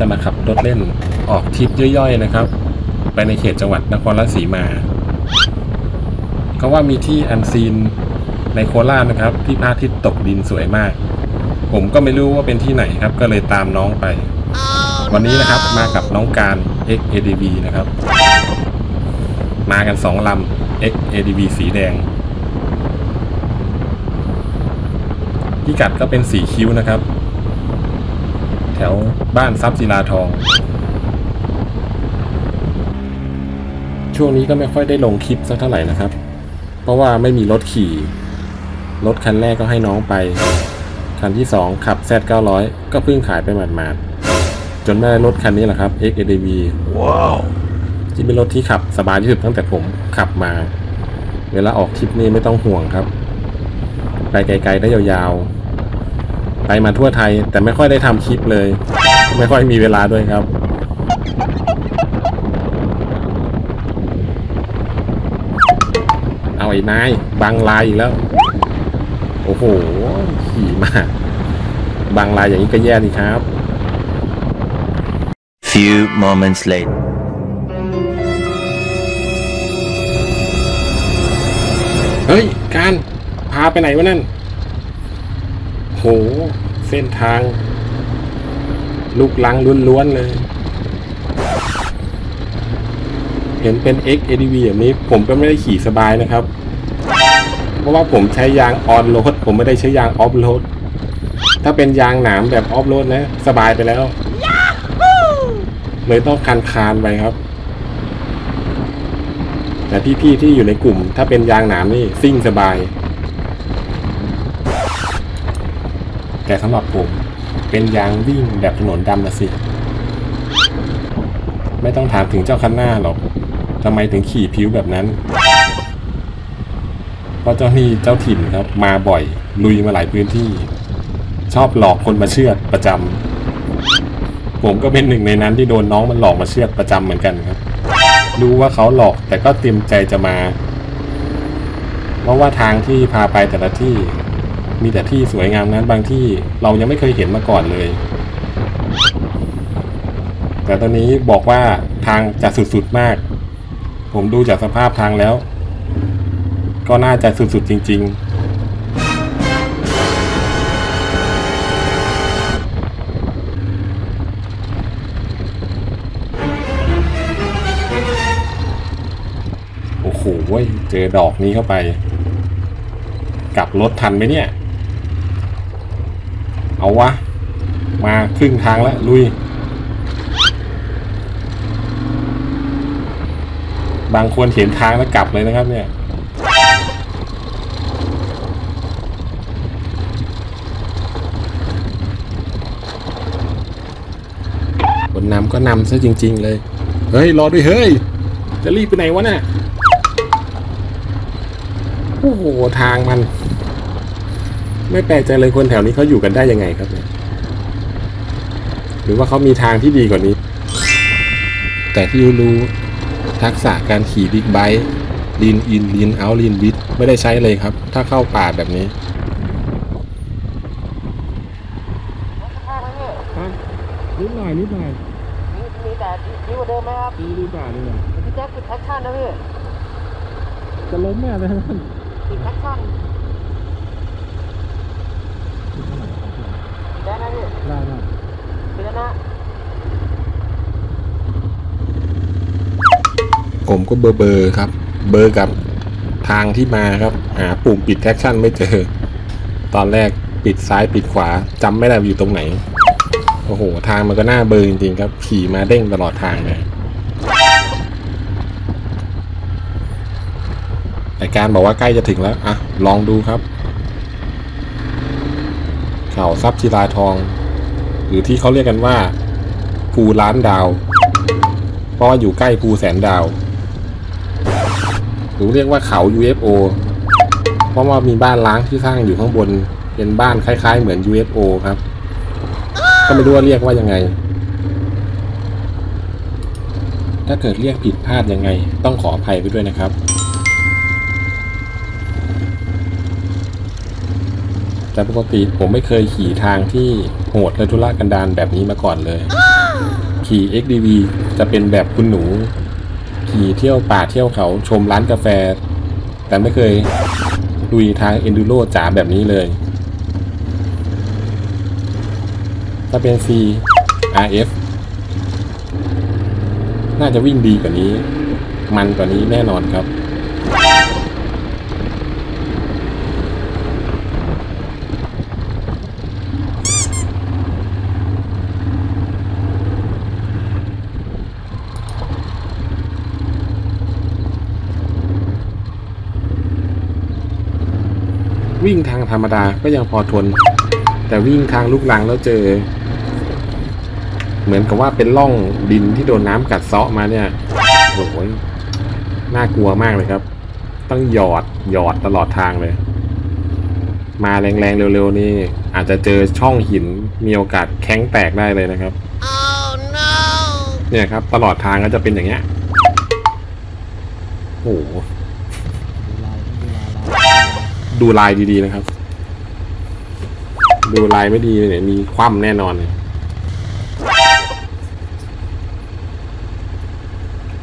จะมาขับรถเล่นออกทริปย่อยๆนะครับ ไปในเขตจังหวัดนครราชสีมาเขาว่ามีที่อันซีนในโคราชนะครับ ที่พระอาทิตย์ตกดินสวยมาก ผมก็ไม่รู้ว่าเป็นที่ไหนครับ ก็เลยตามน้องไป วันนี้นะครับมากับน้องการ XADV นะครับ มากันสองลำ XADV สีแดงพิกัดก็เป็นสีคิ้วนะครับ แถวบ้านทรัพย์ศิลาทอง ช่วงนี้ก็ไม่ค่อยได้ลงคลิปสักเท่าไหร่นะครับ เพราะว่าไม่มีรถขี่ รถคันแรกก็ให้น้องไป คันที่สองขับ Z900 ก็เพิ่งขายไปหมาดๆ จนได้รถคันนี้แหละครับ XADV ว้าวที่เป็นรถที่ขับสบายที่สุดตั้งแต่ผมขับมา เวลาออกทริปนี้ไม่ต้องห่วงครับ ไปไกลๆได้ยาวๆ ไปมาทั่วไทย แต่ไม่ค่อยได้ทำคลิปเลย ไม่ค่อยมีเวลาด้วยครับ เอาไอ้นายบังลายอีกแล้ว โอ้โห ขี่มากบังลายอย่างนี้ก็แย่ดีครับ Few moments later. เฮ้ย การ พาไปไหนวะนั่น โห เส้นทาง ลูกลังล้วนๆเลย เห็นเป็น X ADV แบบนี้ผมก็ไม่ได้ขี่สบายนะครับ เพราะว่าผมใช้ยางออนโรดผมไม่ได้ใช้ยางออฟโรดถ้าเป็นยางหนามแบบออฟโรดนะ สบายไปแล้ว เลยต้องคันคานๆไปครับ แต่พี่ๆที่อยู่ในกลุ่ม ถ้าเป็นยางหนามนี่ซิ่งสบาย แต่สำหรับผมเป็นยางวิ่งแบบถนนดำนะสิ ไม่ต้องถามถึงเจ้าคันหน้าหรอกทำไมถึงขี่ผิวแบบนั้น เพราะเจ้านี่เจ้าถิ่นครับ มาบ่อย ลุยมาหลายพื้นที่ ชอบหลอกคนมาเชื่อดประจำผมก็เป็นหนึ่งในนั้นที่โดนน้องมันหลอกมาเชื่อดประจำเหมือนกันครับ รู้ว่าเขาหลอกแต่ก็เตรียมใจจะมา เพราะว่าทางที่พาไปแต่ละที่ มีแต่ที่สวยงามนั้นบางที่เรายังไม่เคยเห็นมาก่อนเลย แต่ตอนนี้บอกว่าทางจะสุดๆมาก ผมดูจากสภาพทางแล้ว ก็น่าจะสุดๆจริง ๆโอ้โหเว้ยเจอดอกนี้เข้าไป กลับรถทันไหมเนี่ย เอาวะ มาครึ่งทางแล้ว ลุย บางคนเห็นทางแล้วกลับเลยนะครับเนี่ยคนนำก็นำซะจริง ๆ เลย เฮ้ย รอด้วยเฮ้ย จะรีบไปไหนวะน่ะ โอ้โห ทางมัน ไม่แปลกใจเลยคนแถวนี้เขาอยู่กันได้ยังไงครับเนี่ยหรือว่าเขามีทางที่ดีกว่านี้ แต่ที่รู้ๆทักษะการขี่บิ๊กไบค์ลีนอินลีนเอาลีนวิดไม่ได้ใช้เลยครับ ถ้าเข้าป่าแบบนี้นิดหน่อยนิดหน่อยมีมีแต่ดีกว่าเดิมไหมครับดีดีกว่านี่พี่แจ็คปิดแท็กชั่นนะพี่จะล้มแม่เลยมันปิดแท็กชั่น ได้นะพี่ได้ได้ปิดแล้วนะผมก็เบอร์เบอร์ครับ เบอร์กับทางที่มาครับ หาปุ่มปิดแท็กชั่นไม่เจอ ตอนแรกปิดซ้ายปิดขวาจำไม่ได้ว่าอยู่ตรงไหน โอ้โห ทางมันก็น่าเบอร์จริงๆครับ ขี่มาเด้งตลอดทางเลยแต่การบอกว่าใกล้จะถึงแล้ว อะ ลองดูครับ เขาทรัพย์ศิลาทอง หรือที่เขาเรียกกันว่าภูล้านดาว เพราะว่าอยู่ใกล้ภูแสนดาว หรือเรียกว่าเขา UFO เพราะว่ามีบ้านล้างที่สร้างอยู่ข้างบน เป็นบ้านคล้ายๆ เหมือน UFO ครับ ก็ไม่รู้ว่าเรียกว่ายังไง ถ้าเกิดเรียกผิดพลาดยังไง ต้องขออภัยไปด้วยนะครับ แต่ปกติผมไม่เคยขี่ทางที่โหดและทุรกันดารแบบนี้มาก่อนเลย ขี่ XDV จะเป็นแบบคุณหนู ขี่เที่ยวป่าเที่ยวเขาชมร้านกาแฟ แต่ไม่เคยลุยทาง Enduro จ๋าแบบนี้เลย ถ้าเป็น C RF น่าจะวิ่งดีกว่านี้ มันกว่านี้แน่นอนครับ วิ่งทาง ธรรมดาก็ยังพอทน แต่วิ่งทางลูกลังแล้วเจอ เหมือนกับว่าเป็นร่องดินที่โดนน้ำกัดเซาะมาเนี่ยโอ้โหน่ากลัวมากเลยครับ ต้องหยอดหยอดตลอดทางเลย มาแรงๆเร็วๆนี่ อาจจะเจอช่องหินมีโอกาสแข้งแตกได้เลยนะครับเนี่ยครับ ตลอดทางก็จะเป็นอย่างเงี้ยโอ้โหดูลายดีๆนะครับ ดูลายไม่ดีเนี่ยมีคว่ำแน่นอนเลย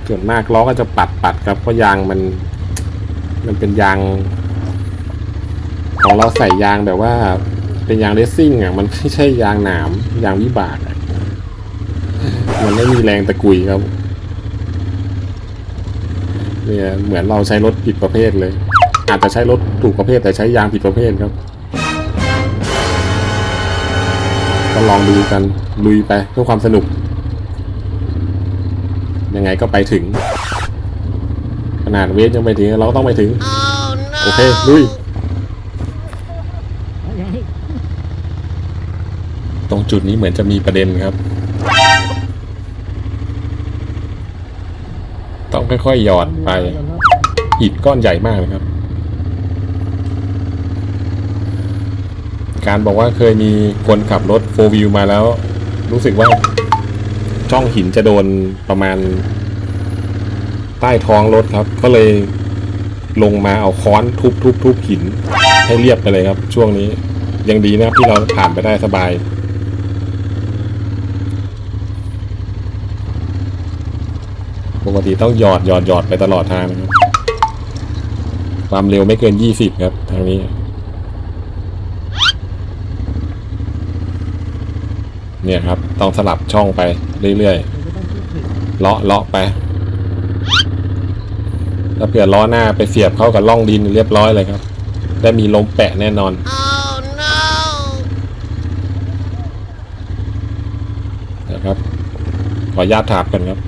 ส่วนมากล้อก็จะปัดปัดๆครับเพราะยางมัน มันเป็นยาง ของเราใส่ยางแบบว่า เป็นยางเรซซิ่งอะมันไม่ใช่ยางหนามยางวิบากมันไม่มีแรงตะกุยครับเนี่ยเหมือนเราใช้รถผิดประเภทเลย อาจจะใช้รถถูกประเภทแต่ใช้ยางผิดประเภทครับ ก็ลองดูกันลุยไปเพื่อความสนุก ยังไงก็ไปถึง ขนาดเวทยังไปถึงเราก็ต้องไปถึง โอเคลุย ตรงจุดนี้เหมือนจะมีประเด็นครับ ต้องค่อยๆหยอดไปอิฐก้อนใหญ่มากเลยครับ การบอกว่าเคยมีคนขับรถโฟวิวมาแล้ว รู้สึกว่าช่องหินจะโดนประมาณ ใต้ท้องรถครับ ก็เลยลงมาเอาค้อนทุบทุบทุบหิน ให้เรียบไปเลยครับ ช่วงนี้ยังดีนะครับที่เราผ่านไปได้สบายปกติต้องหยอดหยอดหยอดไปตลอดทางนะครับ ความเร็วไม่เกินยี่สิบครับ ทางนี้ เนี่ยครับ ต้องสลับช่องไปเรื่อยๆ เลาะเลาะไป ถ้าเผื่อล้อหน้าไปเสียบเข้ากับร่องดินเรียบร้อยเลยครับ ได้มีลมแปะแน่นอนนะครับ ขอญาตถามกันครับ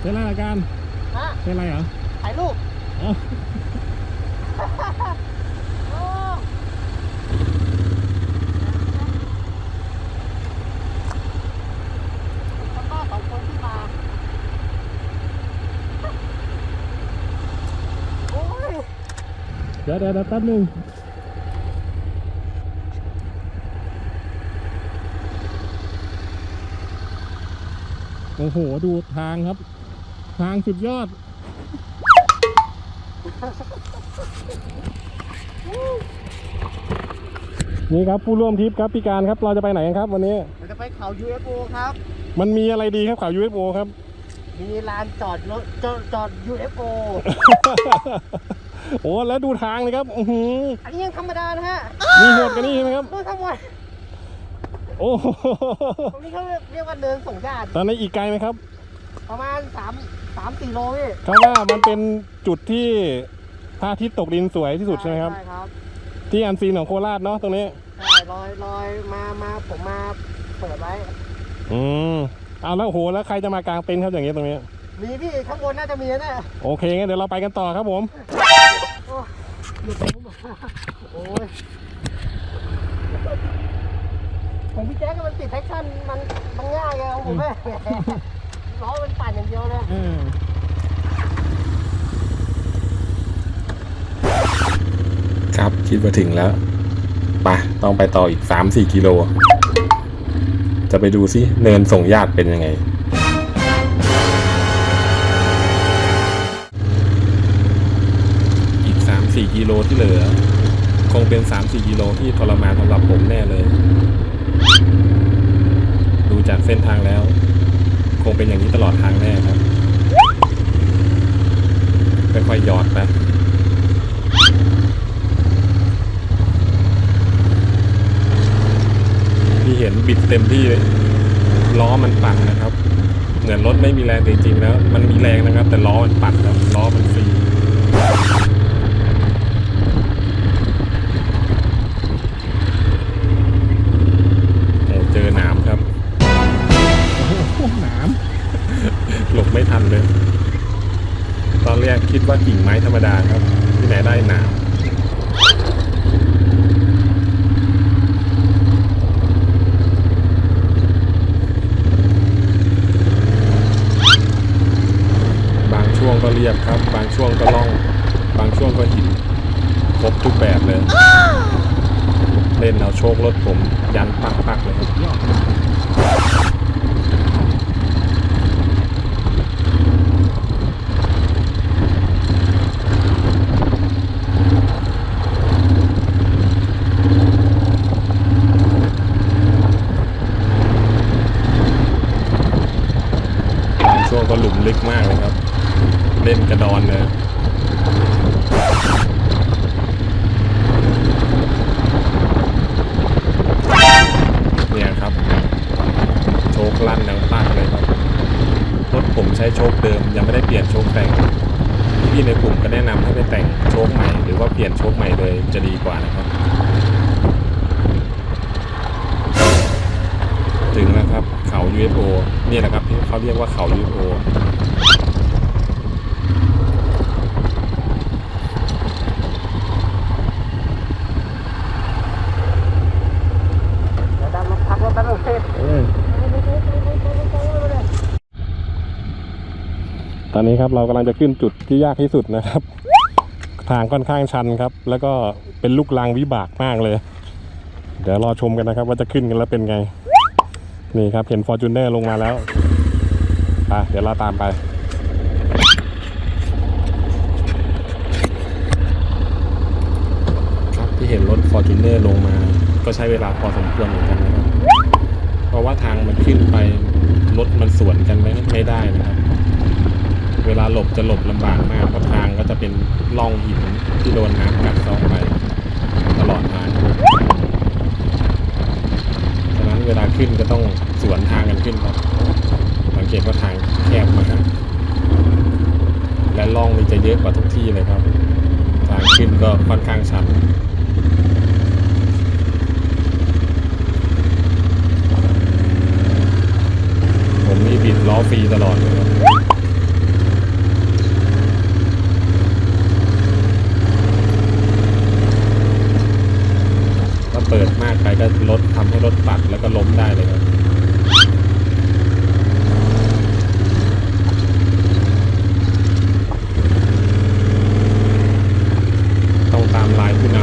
เป็นอะไรอาการเป็นอะไรเหรอ ถ่ายรูป เอ้า โอ้คนบ้าสองคนที่มา โอ้ย เดี๋ยวเดี๋ยวเดี๋ยวแป๊บหนึงโอ้โห ดูทางครับ ทางสุดยอด นี่ครับผู้ร่วมทริปครับพี่การครับ เราจะไปไหนกันครับวันนี้ เราจะไปเขา UFO ครับ มันมีอะไรดีครับข่าว UFO ครับ มีลานจอดรถจอดจอด UFO โอ้แล้วดูทางเลยครับอื้อหืออันนี้ยังธรรมดานะฮะมีโหดกันนี่ใช่ไหมครับดูทั้งหมดโอ้โหตรงนี้เขาเรียกว่าเนินส่งญาติตอนนี้อีกไกลไหมครับ ประมาณ3 3 4โลพี่เขาว่ามันเป็นจุดที่พระอาทิตย์ตกดินสวยที่สุดใช่ไหมครับ ใช่ครับที่อันซีนของโคราชเนาะตรงนี้ ใช่ลอยลอยมามาผมมาเปิดไว้ อืมเอาแล้วโหแล้วใครจะมากางเต็นท์ครับอย่างเงี้ยตรงนี้ มีพี่ข้างบนน่าจะมีแน่โอเคงั้นเดี๋ยวเราไปกันต่อครับผม หลุดไปหมโอ้ยของพี่แจ๊คมันติดแท็กชั่นมันมันง่ายไงของผมแม่ล้อมันปั่นอย่างเดียวเลยครับคิดว่าถึงแล้วไปต้องไปต่ออีกสามสี่กิโล จะไปดูซิเนินส่งญาติเป็นยังไง กิโลที่เหลือ คงเป็น 3-4กิโลที่ทรมานสำหรับผมแน่เลย ดูจากเส้นทางแล้ว คงเป็นอย่างนี้ตลอดทางแน่ครับค่อยๆหยอดไปที่เห็นบิดเต็มที่เลยล้อมันปั่นนะครับ เหมือนรถไม่มีแรงจริงๆแล้ว มันมีแรงนะครับ แต่ล้อมันปั่นครับล้อมันฟรี คิดว่ากิ่งไม้ธรรมดาครับ ที่ไหนได้หนามบางช่วงก็เรียบครับ บางช่วงก็ล่อง บางช่วงก็หินครบทุกแบบเลย เล่นเอาโชครถผมยันปักๆเลยครับ ยอดบางช่วง ก็หลุมลึกมากเลยครับ เล่นกระดอนเลยเนี่ยครับโชคลั่นดังปักเลยครับรถผมใช้โชคเดิม ยังไม่ได้เปลี่ยนโชคแต่งพี่ๆในกลุ่มก็แนะนำให้ไปแต่งโชคใหม่ หรือว่าเปลี่ยนโชคใหม่เลยจะดีกว่านะครับ ถึงแล้วครับ เขา UFO นี่แหละครับที่เขาเรียกว่าเขา UFO เดี๋ยวดันมาพักรถเฮ้ยเออตอนนี้ครับเรากำลังจะขึ้นจุดที่ยากที่สุดนะครับ ทางค่อนข้างชันครับ แล้วก็เป็นลูกลังวิบากมากเลย เดี๋ยวรอชมกันนะครับ ว่าจะขึ้นกันแล้วเป็นไง นี่ครับ เห็นฟอร์จูเนอร์ลงมาแล้วไปเดี๋ยวเราตามไป ครับที่เห็นรถฟอร์จูเนอร์ลงมา ก็ใช้เวลาพอสมควรเหมือนกันนะครับ เพราะว่าทางมันขึ้นไป รถมันสวนกันไม่ไม่ได้นะครับ เวลาหลบจะหลบลำบากมากเพราะทางก็จะเป็นร่องหินที่โดนน้ำกัดเซาะไป ตลอดทางฉะนั้น เวลาขึ้นก็ต้องสวนทางกันขึ้นครับสังเกตว่าทางแคบมากและล่องนี่จะเยอะกว่าทุกที่เลยครับ ทางขึ้นก็ค่อนข้างชันผมนี่บิดล้อฟรีตลอดเลยครับ เปิดมากไปก็รถทำให้รถปัดแล้วก็ล้มได้เลยครับ ต้องตามลายผู้น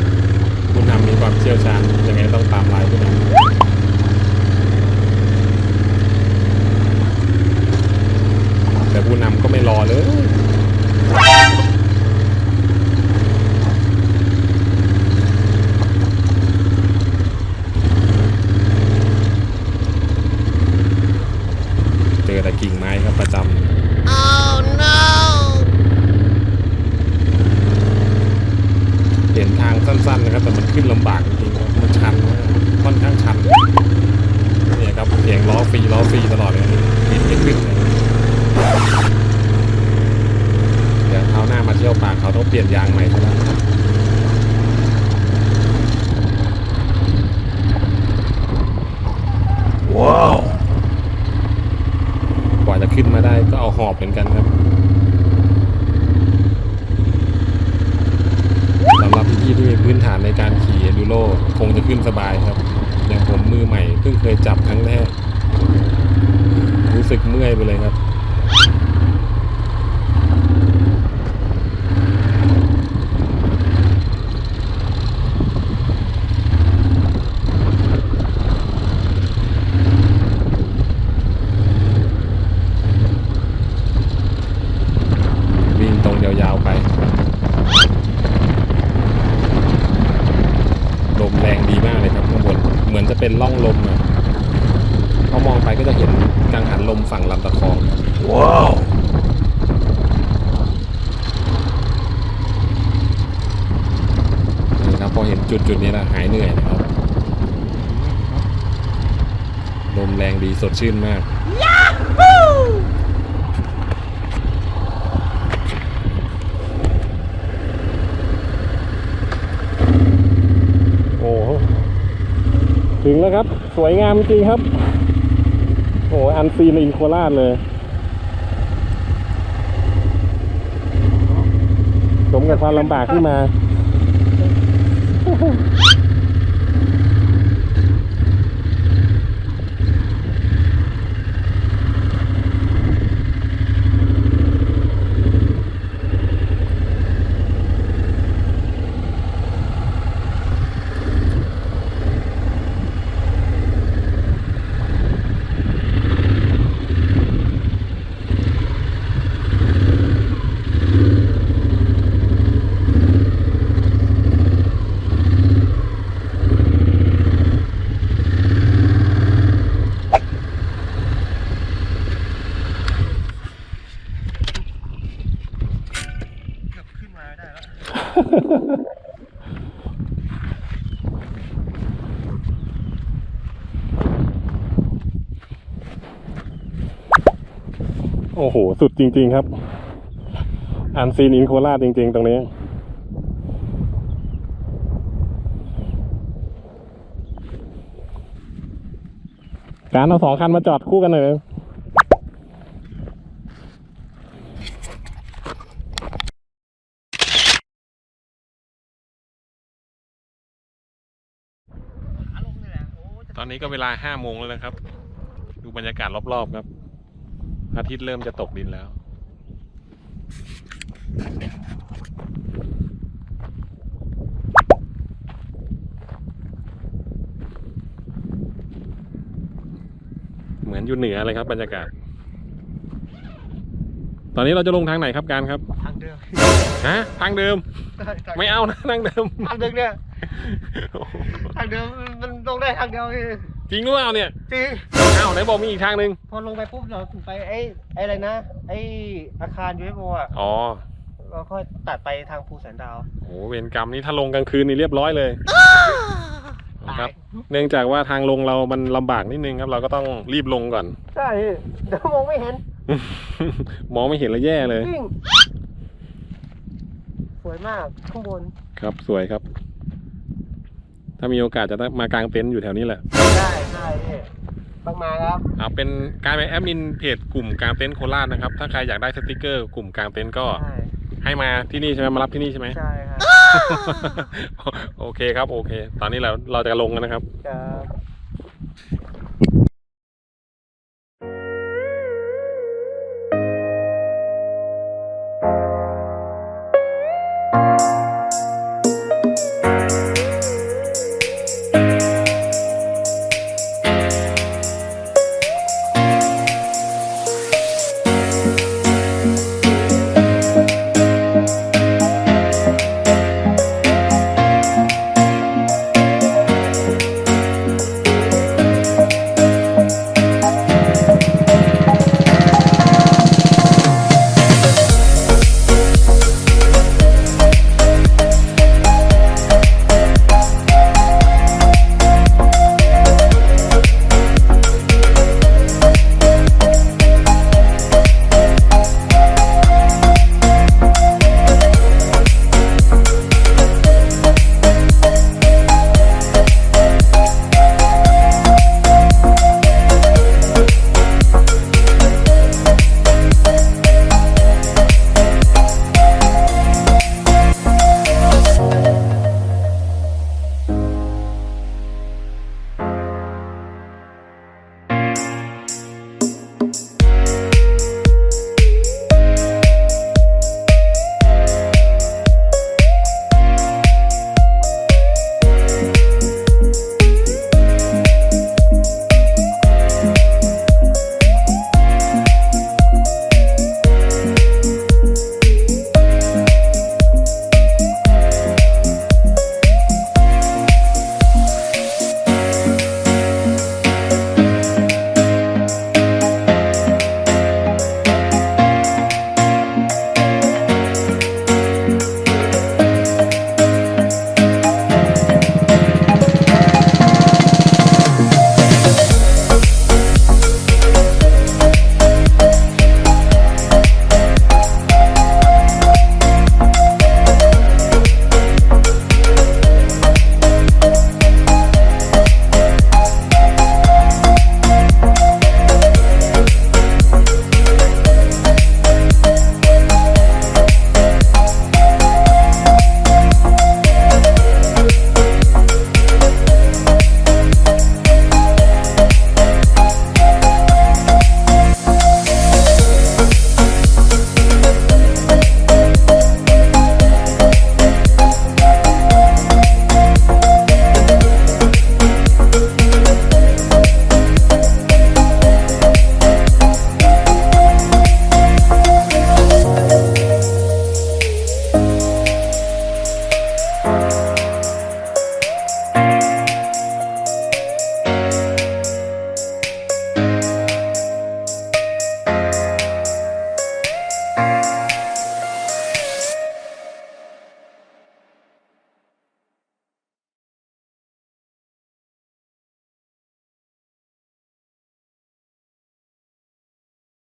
ำผู้นำมีความเชี่ยวชาญยังไงต้องตามลายผู้นำแต่ผู้นำก็ไม่รอเลยเจอแต่กิ่งไม้ครับประจำ เห็นทางสั้นๆนะ ครับแต่มันขึ้นลำบากจริงๆมันชันค่อนข้างชันเนี่ยครับเสียงล้อฟรีล้อฟรีตลอดเลยบิดไม่ขึ้นเลยเดี๋ยวเท้าหน้ามาเที่ยวป่าเขาต้องเปลี่ยนยางใหม่ซะแล้วว้าวกว่าจะขึ้นมาได้ก็เอาหอบเหมือนกันครับ สำหรับพี่ๆที่มีพื้นฐานในการขี่เอดูโร คงจะขึ้นสบายครับอย่างผมมือใหม่เพิ่งเคยจับครั้งแรกรู้สึกเมื่อยไปเลยครับ วิ่งตรงยาวๆไป เป็นร่องลมอะพอมองไปก็จะเห็นกังหันลมฝั่งลำตะคองครับ ว้าว นี่ครับพอเห็นจุดจุดๆนี้แล้วหายเหนื่อยนะครับ ลมแรง ดชื่นมากโอ้ถึงแล้วครับ สวยงามจริงครับ โอ้อันซีนอินโคราชเลยสมกับความลำบากที่มา โอ้โห สุดจริง ๆ ครับ อันซีนอินโคราชจริง ๆ ตรงนี้ การเอาสองคันมาจอดคู่กันหน่อยเลยตอนนี้ก็เวลาห้าโมงแล้วนะครับ ดูบรรยากาศรอบ ๆ ครับ อาทิตย์เริ่มจะตกดินแล้ว เหมือนอยู่เหนือเลยครับบรรยากาศ ตอนนี้เราจะลงทางไหนครับการครับ ทางเดิมฮะทางเดิม ไม่เอานะทางเดิม ทางเดิมเนี่ย ทางเดิมมันลงได้ทางเดียวพี่ จริงหรือเปล่าเนี่ยจริงอ้าวไหนบอกมีอีกทางหนึ่งพอลงไปปุ๊บเราถึงไปไอ้ไอ้อะไรนะ ไอ้อาคารยูเอฟโอะอ๋อเราค่อยตัดไปทางภูแสนดาวโหเวรกรรมนี่ถ้าลงกลางคืนนี่เรียบร้อยเลยครับ เนื่องจากว่าทางลงเรามันลำบากนิดนึงครับ เราก็ต้องรีบลงก่อน ใช่พี่เดี๋ยวมองไม่เห็น มองไม่เห็นแล้วแย่เลย จริง สวยมากข้างบน ครับสวยครับ ถ้ามีโอกาสจะมากางเต็นท์อยู่แถวนี้แหละ ได้ใช่พี่ต้องมาครับเอาเป็นการเป็นแอดมินเพจกลุ่มกางเต็นท์โคราชนะครับ ถ้าใครอยากได้สติกเกอร์กลุ่มกางเต็นท์ก็ใช่ให้มาที่นี่ใช่ไหมมารับที่นี่ใช่ไหม ใช่ครับ โอเคครับโอเค ตอนนี้เราเราจะลงกันนะครับ ครับ